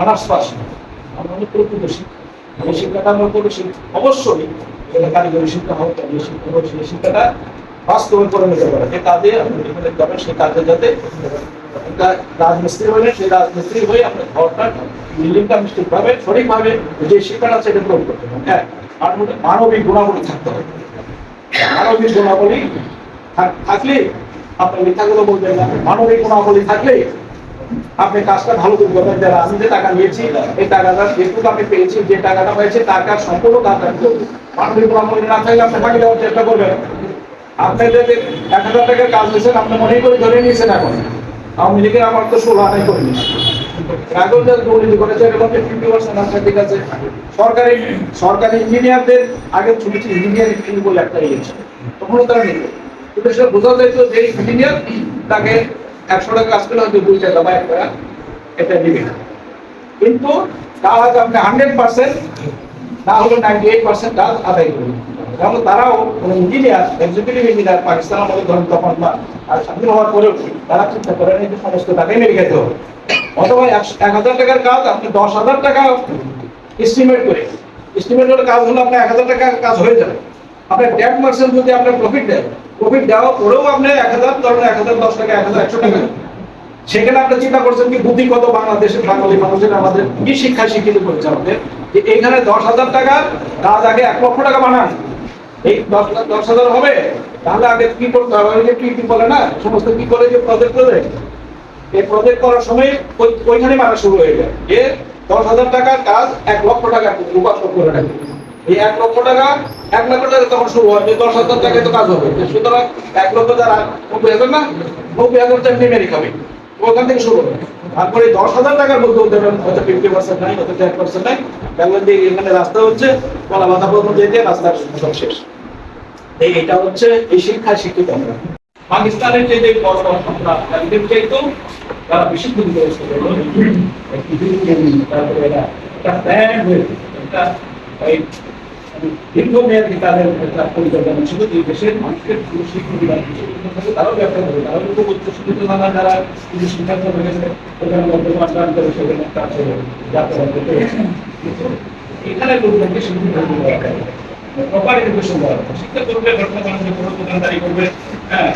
Honours pass. আমরা অনেক প্রকৃত শিক্ষা এই শিক্ষাটা আমরা করেছি। অবশ্যই যেটা কারিগরি শিক্ষা হোক যে শিক্ষা হোক, সেই শিক্ষাটা বাস্তবে করে নিতে পারে। যে কাজে আপনি যেখানে যাবেন সেই কাজে যাতে রাজমিস্ত্রি হলে সেই রাজমিস্ত্রি হয়ে আপনার ঘরটা বিল্ডিংটা নিশ্চিতভাবে, সঠিকভাবে যে শিক্ষাটা এটা প্রয়োগ করতে হবে হ্যাঁ আর মধ্যে মানবিক গুণাবলী থাকতে হবে। মানবিক গুণাবলী থাকলে, আপনি মিথ্যাগুলো বলবেন না। মানবিক গুণাবলী থাকলে আপনি কাজটা ভালো করে করবেন যারা আমি যে টাকা নিয়েছি, এই টাকাটা যেটুকু আমি পেয়েছি যে টাকাটা পেয়েছি টাকা সম্পূর্ণ কাজটা আমি। মানবিক গুণাবলী না থাকলে আপনি ফাঁকি দেওয়ার চেষ্টা করবেন। আপনি যে এক হাজার টাকার কাজ নিয়েছেন আপনি মনে করে ধরে নিয়েছেন এখন। আওয়ামী লীগের আমার তো ষোলো আনাই করে নিয়েছে। এখন দুর্নীতি করেছে ফিফটি পার্সেন্ট আছে, ঠিক আছে। সরকারি সরকারি ইঞ্জিনিয়ারদের আগে ছোট ইঞ্জিনিয়ারিং ফিল্ড বলে একটা ইয়েছে তখনও তারা নিত কিন্তু সেটা বোঝা যায় যে ইঞ্জিনিয়ার তাকে একশো টাকা কাজ করলে হয়তো দুই টাকা বা এক টাকা এটা নিবে না কিন্তু কাজ আপনি হান্ড্রেড পার্সেন্ট না হলে নাইনটি এইট পার্সেন্ট কাজ আদায় করবে। কারণ তারাও কোনো ইঞ্জিনিয়ার এক্সিকিউটিভ ইঞ্জিনিয়ার পাকিস্তান আমাদের ধরেন তখন বা আর স্বাধীন হওয়ার পরেও তারা চিন্তা করেন এই সমস্ত টাকাই মেরে খেতে হবে। অথবা এক হাজার টাকার কাজ, আপনি দশ হাজার টাকা এস্টিমেট করে এস্টিমেট করে কাজ হলে আপনার এক হাজার টাকার কাজ হয়ে যাবে। আপনার টেন পার্সেন্ট যদি আপনার প্রফিট দেয় প্রফিট দেওয়ার পরেও আপনি এক হাজার, ধরেন এক হাজার দশ টাকা এক হাজার একশো টাকা সেখানে আপনি চিন্তা করছেন কি, বুদ্ধি কত বাংলাদেশের বাঙালি মানুষের, আমাদের কি শিক্ষা শিক্ষিত করেছে আমাদের? যে এইখানে দশ হাজার টাকার কাজ আগে এক লক্ষ টাকা বানান। এই দশ দশ হাজার হবে, তাহলে আগে কি করতে হবে? ওই কি কি বলে না, সমস্ত কি করে যে প্রজেক্ট করে? এই প্রজেক্ট করার সময় ওই- ওইখানে মারা শুরু হয়ে যায়। যে দশ হাজার টাকার কাজ এক লক্ষ টাকা রূপান্তর করে রাখে এক লক্ষ টাকা, এক লক্ষ টাকা তখন শুরু হয় দশ হাজার টাকায় তো কাজ হবে। সুতরাং এক লক্ষ যারা নব্বই হাজার না নব্বই হাজার টাকা নিয়ে মেরে খাবে। ওখান থেকে শুরু হবে। তারপরে দশ হাজার টাকার মধ্যে হতে পারেন হয়তো ফিফটি পার্সেন্ট নাই, হয়তো টেন পার্সেন্ট নাই। ব্যাঙ্গালোর দিয়ে এখানে রাস্তা হচ্ছে, কলা বাধা পর্যন্ত যেতে রাস্তার সব শেষ। এই এটা হচ্ছে এই শিক্ষা শিক্ষিত আমরা। পাকিস্তানের যে যে বড় বড় আমরা এদের চাইতো তারা বেশি দিন করেছে তারপরে এই করবে। হ্যাঁ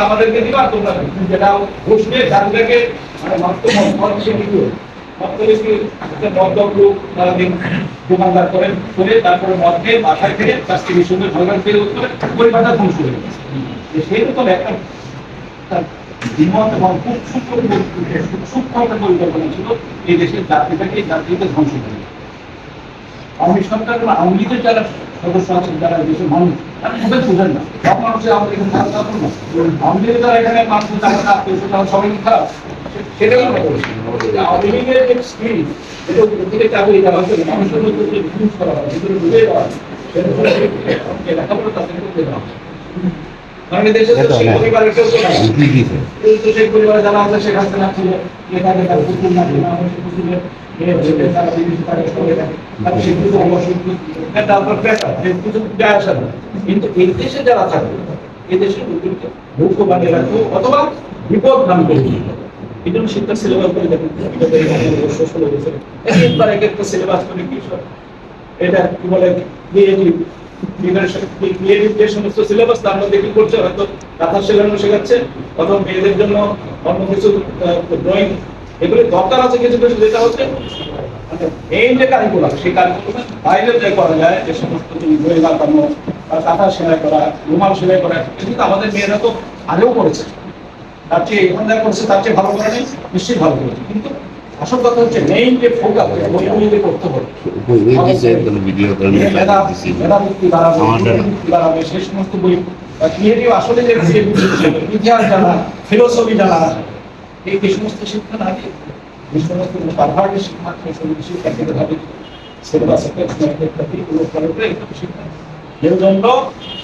আমাদেরকে দিবা তোমরা যেটা ঘুষ দিয়ে মানে মাত্র দিবে মাত্র কি একটা মদ গ্রুপ সারাদিন দোকানদার করেন, করে তারপরে মদ খেয়ে বাসায় ফিরে তার স্ত্রীর সঙ্গে ঝগড়া ফিরে উত্তরে পরিবারটা ধ্বংস হয়ে গেছে। সেই তো একটা তার যারা সদস্য আছেন, যারা দেশের মানুষ, তারা সবাই বুঝেন না। সব মানুষের আমাদের এখানে আওয়ামী লীগের যারা এখানে মানুষ সবাই খারাপ। সেটাই আমরা বলছি যে আওয়ামী লীগের যে স্কিল এটা উপর থেকে চাকরি দেওয়া মানুষের মধ্যে যে ঘুষ করা হয় ভিতরে ঢুকে দেওয়া সেটা লেখাপড়া তাদের করতে দেওয়া কারণ দেশে তো সেই পরিবারের কেউ তো নাই। তো সেই পরিবারে যারা আছে শেখ হাসিনা ছিল যে তাদের তার কুকুর না ছিল আমার সে কুকুরের মেয়ে ছেলে তারা বিদেশে তারা করে থাকে তারা স্বীকৃত অস্বীকৃত তারপর বেকার যে কিছু যায় আসে না। কিন্তু এই দেশে যারা থাকবে এই দেশে লোকজনকে মূর্খ বানিয়ে রাখব অথবা বিপদ নাম করে জন্য শিক্ষার সিলেবাস দেখুন এক একটা সিলেবাস করে এটা কি বলে ক্রিয়েটিভ যে আছে কিছু কিছু, যেটা হচ্ছে এই যে সেই কারিকুলাম বাইরে যে করা যায়, যে সমস্ত বই কাঁথা সেলাই করা, রুমাল সেলাই করা কিন্তু আমাদের মেয়েরা তো আগেও করেছে। তার চেয়ে এখন যা করছে তার চেয়ে ভালো করে নেই নিশ্চয়ই ভালো করেছে। কিন্তু আসল কথা হচ্ছে মেইন যে ফোকাস বইগুলি যে করতে হবে। সেই সমস্ত বই ক্রিয়েটিভ আসলে যে ইতিহাস জানা ফিলোসফি জানা এই যে সমস্ত শিক্ষা না দিয়ে যে সমস্ত পারভার্টের শিক্ষা সেই সমস্ত শিক্ষা থেকে ভাবে সিলেবাস একটা ইত্যাদি এগুলো করে করে শিক্ষা এর জন্য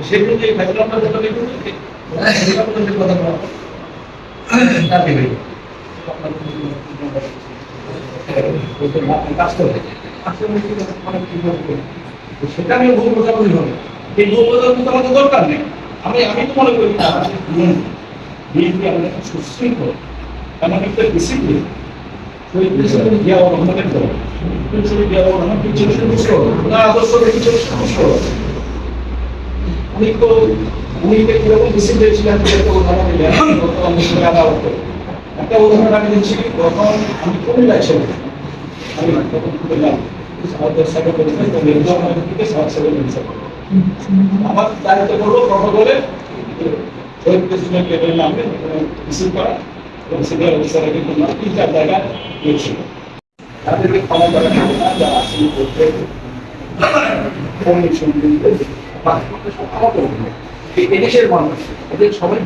বুঝছ সেগুলো যে ব্যাকগ্রাউন্ডটা যেটা দেখুন সেটা কথা কথা বলা সেটা নিয়ে ভুল বোঝাবুঝি হবে। এই ভুল বোঝাবুঝি তো আমাদের দরকার নেই। আমি আমি তো মনে করি না বিএনপি আমাদের সুশৃঙ্খল এমন একটা ডিসিপ্লিন উনি তো উনি যে কীরকম ডিসিপ্লিন ছিলেন সেটা উদাহরণ দিলেন গত অনুষ্ঠানে আদালতে একটা উদাহরণ আমি দিচ্ছি যখন আমি কুমিল্লায় ছিলাম আমি তখন কুমিল্লা আমাদের আমাদের থেকে আমার দায়িত্ব করল প্রটোকলে শহীদ প্রেসিডেন্ট লেভেল নামে রিসিভ করা এবং সিনিয়র তিন চার জায়গায় গিয়েছিল তাদেরকে ক্ষমা করা যাবে না যারা আসলে করতে এদেশের মানুষ এদের সবাই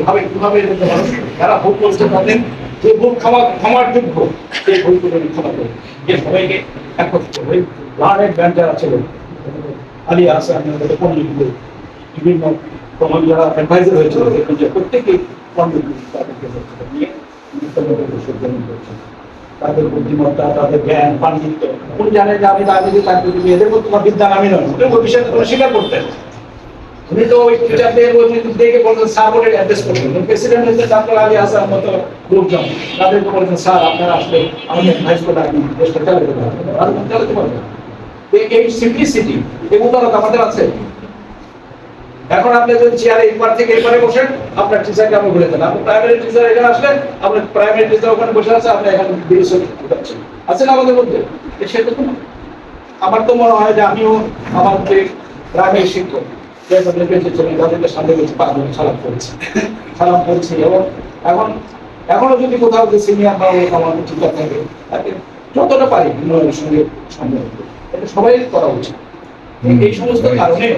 ভাবে কীভাবে যারা ভোট করছে তাদের যে ভোট ক্ষমা ক্ষমার যোগ্য সেই ভোটগুলো ক্ষমা করে যে সবাইকে একত্রিত হয়ে লার্নের ব্যান্ড যারা ছিল আলী পণ্ডিতগুলো বিভিন্ন যারা অ্যাডভাইজার হয়েছিল যে প্রত্যেকেই পণ্ডিত তাদেরকে নিয়ে তাদের বুদ্ধিমত্তা, তাদের জ্ঞান, পাণ্ডিত্য। উনি জানেন যে আমি রাজনীতি চাকরি দিবি এদের মধ্যে তোমার বিদ্যা নামি নয়। উনি ওই বিষয়টা কোনো স্বীকার করতেন উনি তো ওই টিচারদের ওই দেখে বলতেন স্যার বলে অ্যাড্রেস করতেন প্রেসিডেন্ট হচ্ছে ডাক্তার আলী হাসান মতো লোকজন তাদেরকে বলতেন স্যার, আপনারা আসলে আমাদের দেশটা চালাতে পারবেন চালাতে পারবেন এই- সিম্পলিসিটি আমাদের আছে। এখন আপনি যদি চেয়ারে থেকে বসেন, আপনার টিচারকে বলে দেন আপনি প্রাইমারি টিচার এখানে আসলেন আপনার প্রাইমারি টিচার ওখানে বসে আছে, আপনি আছেন আমাদের মধ্যে তো। আমার তো মনে হয় যে আমিও আমার যে গ্রামের শিক্ষক তাদেরকে সামনে বেঁচে পা ধরে সালাম করেছি। সালাম করছি এবং এখন, এখনও যদি কোথাও যে সিনিয়র বা আমাদের টিচার থাকে যতটা পারি, বিনয়ের সঙ্গে সম্মান এটা সবাই করা উচিত। এই সমস্ত কারণে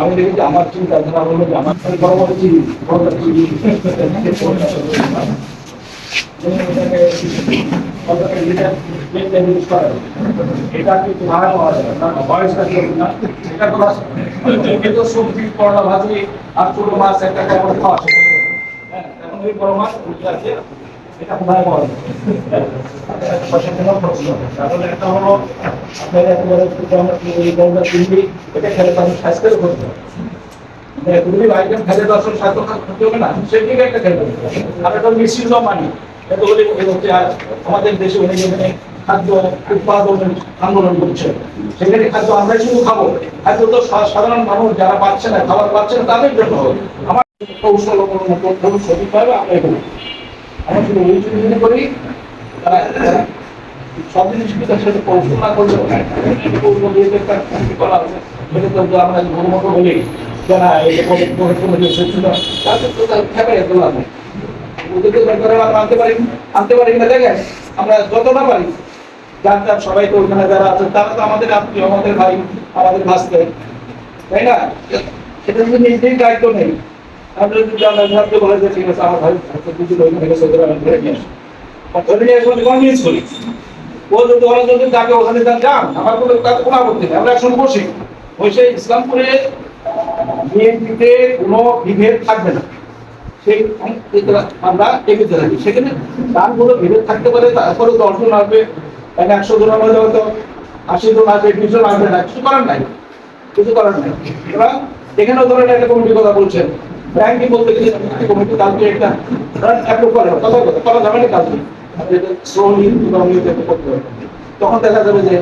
আমি দেখি যে আমার চিন্তাধারা হলো যে আমার খালি বড় চিনি বড় বড় চিনি এটা কি তোমার বয়সটা চলবে না এটা তো কিন্তু সবজি করলা ভাজি আর ছোট মাছ একটা খাওয়া। হ্যাঁ, এখন ওই বড় মাছ আছে। হবে? মানে হবে আমাদের দেশে অনেক খাদ্য উৎপাদন আন্দোলন করছে। সেখানে খাদ্য আমরা শুধু খাব। খাদ্য তো সাধারণ মানুষ যারা পাচ্ছে না, খাবার পাচ্ছে না, তাদের জন্য আমার কৌশল অবলম্বন সঠিকভাবে আমরা আমরা শুধু ওই জন্য করি, তারা তারা সব জিনিস কিন্তু আসলে কৌশল না করলে একটা করা আছে সেটা তো আমরা বড় মতো বলি যে না এই কোনো যে ছিল তাদের তো তার খেপে এত লাভ নেই। ওদেরকে দরকার আমরা আনতে পারি আনতে পারি না দেখেন আমরা যতটা পারি জানতাম সবাই তো ওখানে যারা আছে তারা তো আমাদের আত্মীয় আমাদের ভাই আমাদের ভাসতে তাই না এটা যদি নিজেই দায়িত্ব নেই আমরা থাকি সেখানে থাকতে পারে তারপরে দশজন আসবে একশো জন হয়তো আশি জন আসবে জন আসবে না, কিছু করার নাই। কিছু করার নাই। এরা এখানেও ধরেন একটা কমিটির কথা বলছেন। ব্যাংকে বলতে গেলে কমিটি কালকে একটা করে করা যাবে না কালকে তখন দেখা যাবে যে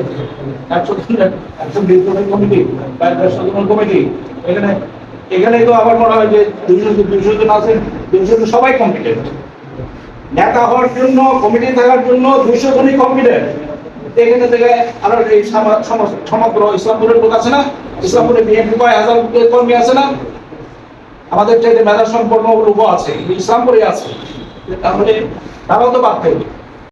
এখানে তো আবার মনে হয় যে দুইশো জন আছে দুইশো জন সবাই কম্পিটেন্ট নেতা হওয়ার জন্য কমিটি থাকার জন্য দুইশো জনই কম্পিটেন্ট এখানে দেখে আমার এই সমগ্র ইসলামপুরের লোক আছে না? ইসলামপুরে বিএনপি কয় হাজার কর্মী আছে না? আমাদের চাইতে মেধা সম্পন্ন লোক আছে ইসলামপুরে আছে। তাহলে তারাও তো পারতেন